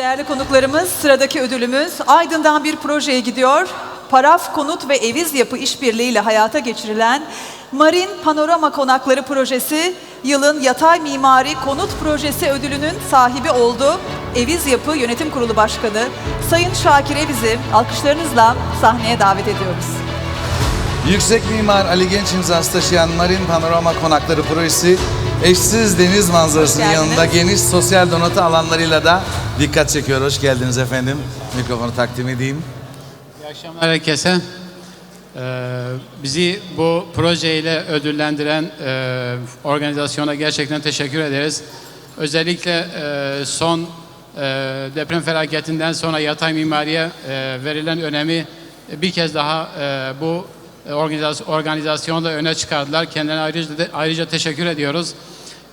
Değerli konuklarımız, sıradaki ödülümüz Aydın'dan bir projeye gidiyor. Paraf Konut ve Eviz Yapı işbirliğiyle hayata geçirilen Marin Panorama Konakları projesi yılın yatay mimari konut projesi ödülünün sahibi oldu. Eviz Yapı Yönetim Kurulu Başkanı Sayın Şakir Eviz'i alkışlarınızla sahneye davet ediyoruz. Yüksek Mimar Ali Genç imzası taşıyan Marin Panorama Konakları projesi eşsiz deniz manzarasının yanında geniş sosyal donatı alanlarıyla da dikkat çekiyor. Hoş geldiniz efendim. Mikrofonu takdim edeyim. İyi akşamlar herkese. Ee, bizi bu projeyle ödüllendiren e, organizasyona gerçekten teşekkür ederiz. Özellikle e, son e, deprem felaketinden sonra yatay mimariye e, verilen önemi bir kez daha e, bu organizasyon, organizasyonda öne çıkardılar. Kendilerine ayrıca, ayrıca teşekkür ediyoruz.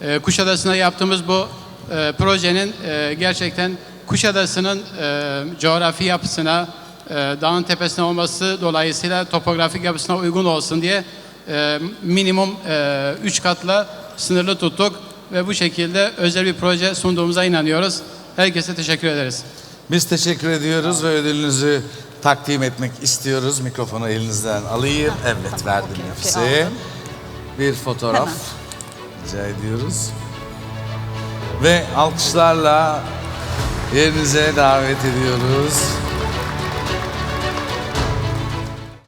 E, Kuşadası'nda yaptığımız bu e, projenin e, gerçekten Kuşadası'nın e, coğrafi yapısına, e, dağın tepesine olması dolayısıyla topografik yapısına uygun olsun diye e, minimum 3 katla sınırlı tuttuk ve bu şekilde özel bir proje sunduğumuza inanıyoruz. Herkese teşekkür ederiz. Biz teşekkür ediyoruz ve ödülünüzü takdim etmek istiyoruz. Mikrofonu elinizden alayım. Evet verdim Nefise. Bir fotoğraf Hemen. rica ediyoruz. Ve alkışlarla yerinize davet ediyoruz.